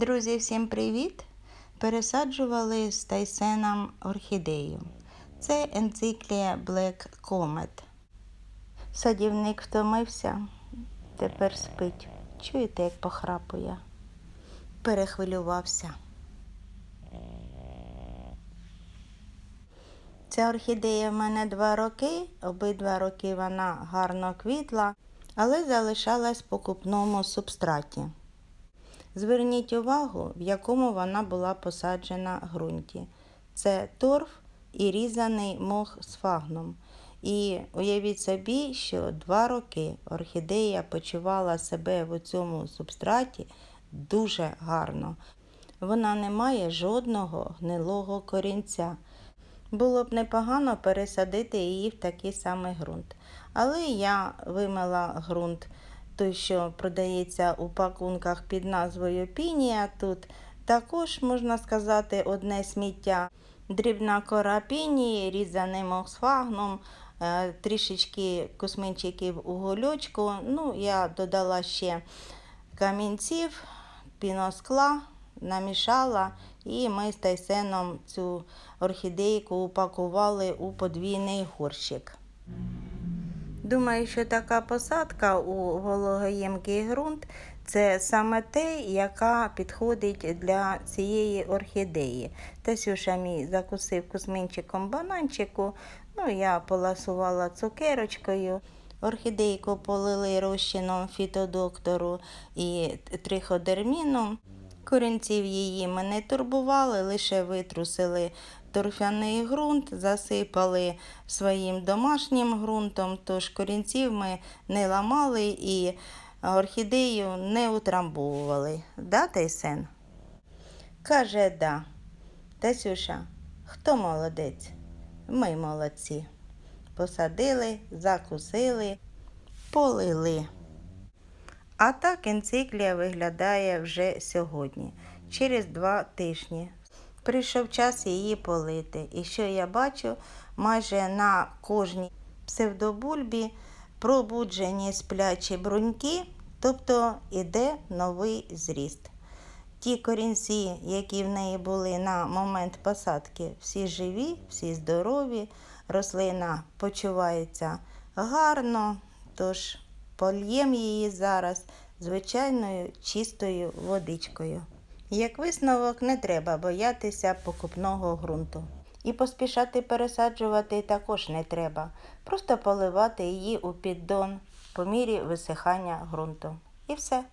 Друзі, всім привіт! Пересаджували з Тайсеном орхідею. Це енциклія Black Comet. Садівник втомився, тепер спить. Чуєте, як похрапує? Перехвилювався. Ця орхідея в мене два роки. Обидва роки вона гарно квітла, але залишалась в покупному субстраті. Зверніть увагу, в якому вона була посаджена ґрунті. Це торф і різаний мох з фагном. І уявіть собі, що два роки орхідея почувала себе в цьому субстраті дуже гарно. Вона не має жодного гнилого корінця. Було б непогано пересадити її в такий самий ґрунт. Але я вимила ґрунт, той, що продається у пакунках під назвою Пінія. Тут також, можна сказати, одне сміття. Дрібна кора пінії, мох з е, трішечки косминчиків у гольочку. Ну, я додала ще камінців, піноскла, намішала, і ми з Тайсеном цю орхідейку упакували у подвійний горщик. Думаю, що така посадка у вологоємкий ґрунт це саме те, яка підходить для цієї орхідеї. Тасюша мій закусив кузьминчиком бананчику, ну я поласувала цукерочкою. Орхідейку полили розчином фітодоктору і триходерміном. Корінців її ми не турбували, лише витрусили торфяний ґрунт, засипали своїм домашнім ґрунтом, тож корінців ми не ламали і орхідею не утрамбовували. Да, Тайсен? Каже, да. Тасюша, хто молодець? Ми молодці. Посадили, закусили, полили. А так енциклія виглядає вже сьогодні, через два тижні. Прийшов час її полити. І що я бачу, майже на кожній псевдобульбі пробуджені сплячі бруньки, тобто іде новий зріст. Ті корінці, які в неї були на момент посадки, всі живі, всі здорові, рослина почувається гарно, тож польємо її зараз звичайною чистою водичкою. Як висновок, не треба боятися покупного ґрунту. І поспішати пересаджувати також не треба. Просто поливати її у піддон по мірі висихання ґрунту. І все.